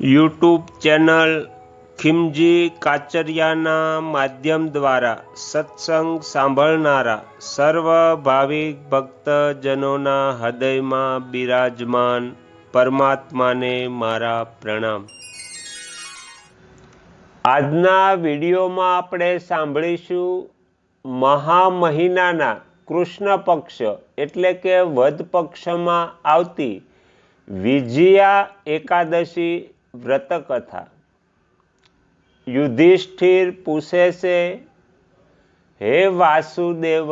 YouTube channel ખિમજી કાચરિયાના માધ્યમ દ્વારા સત્સંગ સાંભળનારા સર્વ ભાવિક ભક્તજનોના હૃદયમાં બિરાજમાન પરમાત્માને મારા પ્રણામ. આજના વિડીયોમાં આપણે સાંભળીશું મહા મહિનાના કૃષ્ણ પક્ષ એટલે કે વધ પક્ષમાં આવતી વિજયા એકાદશી વ્રતકથા. યુધિષ્ઠિર પૂછે છે, હે વાસુદેવ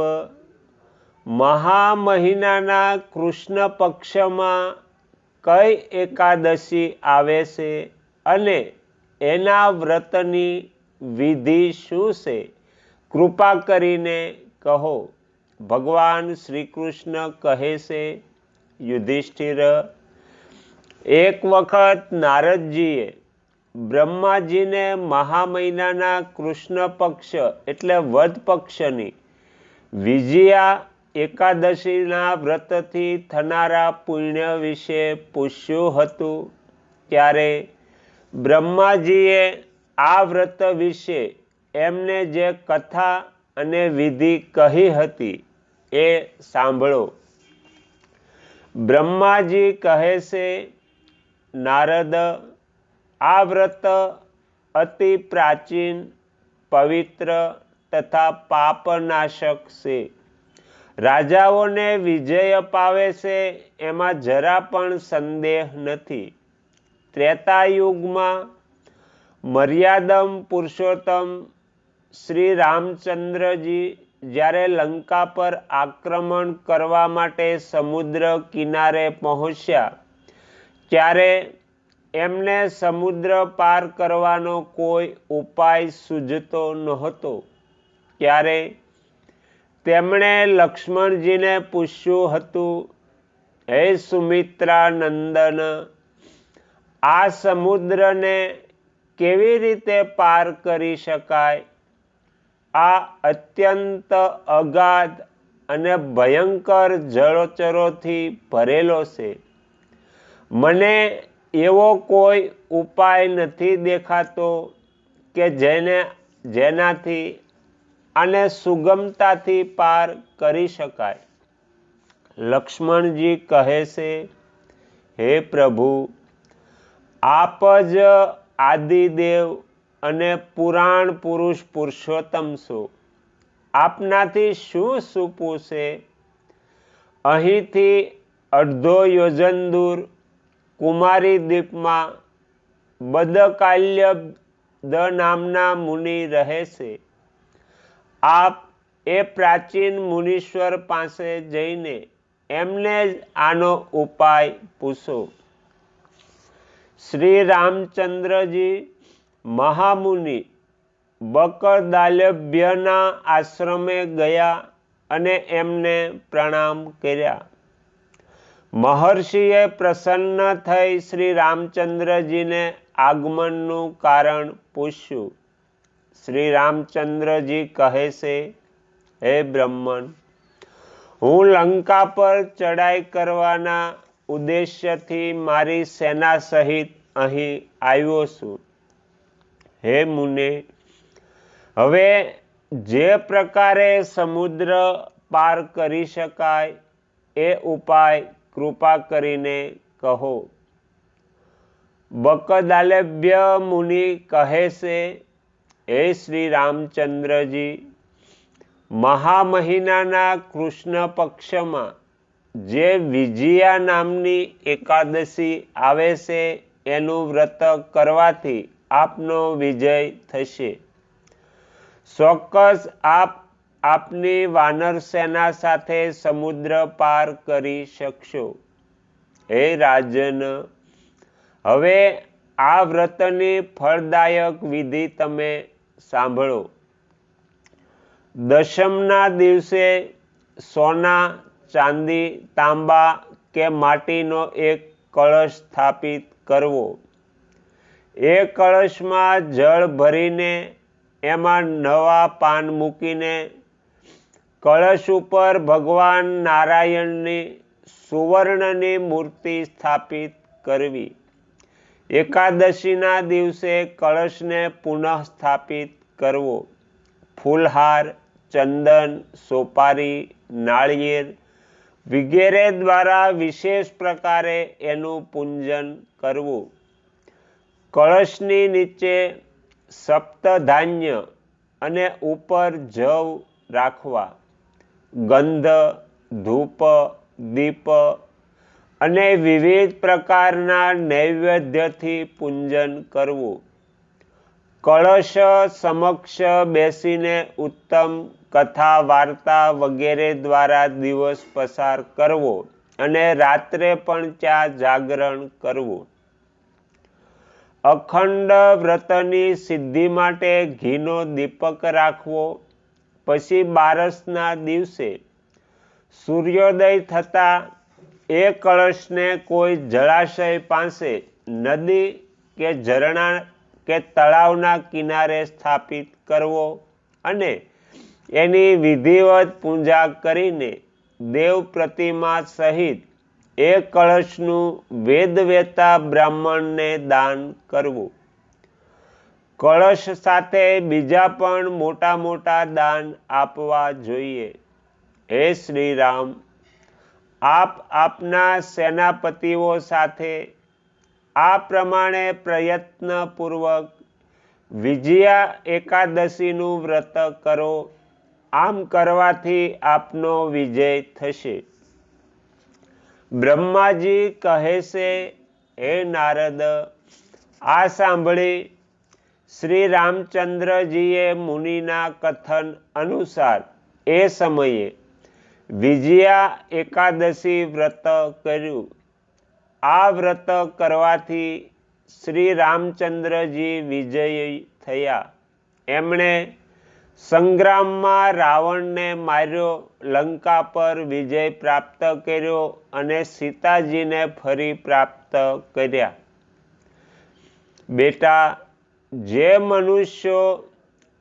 મહા મહિનાના કૃષ્ણ પક્ષમાં કઈ એકાદશી આવે છે અને એના વ્રતની વિધિ શું છે? કૃપા કરીને કહો. ભગવાન શ્રી કૃષ્ણ કહે છે, યુધિષ્ઠિર એક વખત નારદજીએ બ્રહ્માજીને મહા મહિનાના કૃષ્ણ પક્ષ એટલે વધ પક્ષની વિજયા એકાદશીના વ્રતથી થનારા પુણ્ય વિશે પૂછ્યું હતું. ત્યારે બ્રહ્માજીએ આ વ્રત વિશે એમને જે કથા અને વિધિ કહી હતી એ સાંભળો. બ્રહ્માજી કહે છે નારદ, આ વ્રત અતિ પ્રાચીન, પવિત્ર તથા પાપનાશક છે. રાજાઓને વિજય અપાવે છે એમાં જરા પણ સંદેહ નથી. ત્રેતાયુગમાં મર્યાદમ પુરુષોત્તમ શ્રી રામચંદ્રજી જ્યારે લંકા પર આક્રમણ કરવા માટે સમુદ્ર કિનારે પહોંચ્યા ત્યારે એમને સમુદ્ર પાર કરવાનો કોઈ ઉપાય સૂઝતો નહોતો. ત્યારે તેમણે લક્ષ્મણજીને પૂછ્યું હતું, હે સુમિત્રા નંદન આ સમુદ્રને કેવી રીતે પાર કરી શકાય? આ અત્યંત અગાધ અને ભયંકર જળચરોથી ભરેલો છે. મને એવો કોઈ ઉપાય નથી દેખાતો કે જેને જેનાથી આને સુગમતાથી પાર કરી શકાય. લક્ષ્મણજી કહે છે, હે પ્રભુ, આપ જ આદિદેવ અને પુરાણ પુરુષ પુરુષોત્તમ છો. આપનાથી શું સૂપું છે અહીંથી અડધો યોજન દૂર કુમારી દ્વીપમાં બદકાલ્ય દ નામના મુનિ રહે છે. આપ એ પ્રાચીન મુનીશ્વર પાસે જઈને એમને જ આનો ઉપાય પૂછો. શ્રી રામચંદ્રજી મહામુનિ બકરદાલભ્યના આશ્રમે ગયા અને એમને પ્રણામ કર્યા. મહર્ષિએ પ્રસન્ન થઈ શ્રી રામચંદ્રજીને આગમનનું કારણ પૂછ્યું. શ્રી રામચંદ્રજી કહે છે, હે બ્રહ્મણ, હું લંકા પર ચડાઈ કરવાના ઉદ્દેશ્યથી મારી સેના સહિત અહીં આવ્યો છું. હે મુને, હવે જે પ્રકારે સમુદ્ર પાર કરી શકાય એ ઉપાય કૃપા કરીને કહો. બકદાલભ્ય મુનિ કહે છે, હે શ્રી રામચંદ્રજી મહા મહિનાના કૃષ્ણ પક્ષમાં જે વિજયા નામની એકાદશી આવે છે, એનું વ્રત કરવાથી આપનો વિજય થશે. ચોક્કસ આપ આપની વાનર સેના સાથે સમુદ્ર પાર કરી શકશો. હે રાજન, હવે આ વ્રતની ફળદાયક વિધિ તમે સાંભળો. દશમના દિવસે સોના, ચાંદી, તાંબા કે માટીનો એક કળશ સ્થાપિત કરવો. એ કળશમાં જળ ભરીને એમાં નવા પાન મૂકીને કળશ ઉપર ભગવાન નારાયણની સુવર્ણની મૂર્તિ સ્થાપિત કરવી. એકાદશીના દિવસે કળશને પુનઃ સ્થાપિત કરવો. ફૂલહાર, ચંદન, સોપારી, નાળિયેર વગેરે દ્વારા વિશેષ પ્રકારે એનું પૂંજન કરવું. કળશની નીચે સપ્તધાન્ય અને ઉપર જવ રાખવા. ગંધ, ધૂપ, દીપ અને વિવિધ પ્રકારના નૈવેદ્યથી પૂંજન કરવું. કળશ સમક્ષ બેસીને ઉત્તમ કથા, વાર્તા વગેરે દ્વારા દિવસ પસાર કરવો અને રાત્રે પણ ત્યાં જાગરણ કરવું. અખંડ વ્રતની સિદ્ધિ માટે ઘીનો દીપક રાખવો પછી બારસના દિવસે સૂર્યોદય થતા એ કળશને કોઈ જળાશય પાસે, નદી કે ઝરણા કે તળાવના કિનારે સ્થાપિત કરવો અને એની વિધિવત પૂજા કરીને દેવ પ્રતિમા સહિત એ કળશનું વેદવેતા બ્રાહ્મણને દાન કરવું. કળશ સાથે બીજા પણ મોટા મોટા દાન આપવા જોઈએ. હે શ્રી રામ આપ આપના સેનાપતિઓ સાથે આ પ્રમાણે પ્રયત્નપૂર્વક વિજયા એકાદશીનું વ્રત કરો. આમ કરવાથી આપનો વિજય થશે. બ્રહ્માજી કહે છે, હે નારદ, આ સાંભળી શ્રી રામચંદ્રજીએ મુનિના કથન અનુસાર એ સમયે વિજયા એકાદશી વ્રત કર્યું. આ વ્રત કરવાથી શ્રી રામચંદ્રજી વિજયી થયા. એમણે સંગ્રામમાં રાવણને માર્યો, લંકા પર વિજય પ્રાપ્ત કર્યો અને સીતાજીને ફરી પ્રાપ્ત કર્યા. બેટા જે મનુષ્યો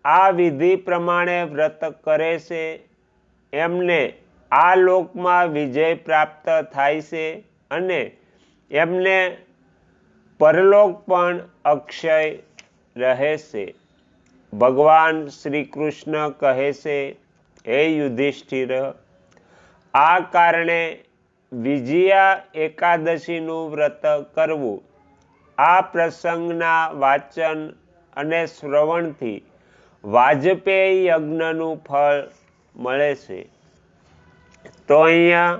આ વિધિ પ્રમાણે વ્રત કરે છે, એમને આ લોકમાં વિજય પ્રાપ્ત થાય છે અને એમને પરલોક પણ અક્ષય રહે છે. ભગવાન શ્રી કૃષ્ણ કહે છે, હે યુધિષ્ઠિર, આ કારણે વિજયા એકાદશીનું વ્રત કરવું. આ પ્રસંગના વાચન અને શ્રવણથી વાજપેયી યજ્ઞનું ફળ મળે છે. તો અહીંયા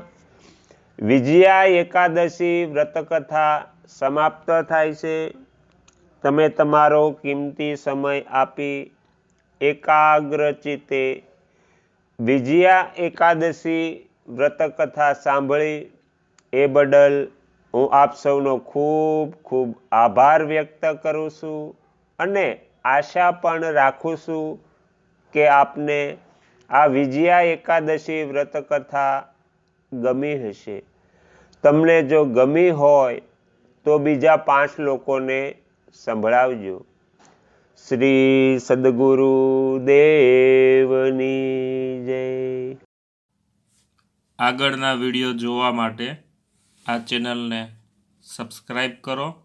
વિજયા એકાદશી વ્રતકથા સમાપ્ત થાય છે. તમે તમારો કિંમતી સમય આપી એકાગ્રચિતે વિજયા એકાદશી વ્રતકથા સાંભળી. એ બદલ હું આપ સૌનો ખૂબ ખૂબ આભાર વ્યક્ત કરું છું. અને આશા પણ રાખું છું કે આપને આ વિજયા એકાદશી વ્રતકથા ગમી હશે. તમને જો ગમી હોય તો બીજા પાંચ લોકોને સંભળાવજો. શ્રી સદગુરુ દેવની જય. આગળના વીડિયો જોવા માટે આ ચેનલને સબસ્ક્રાઈબ કરો.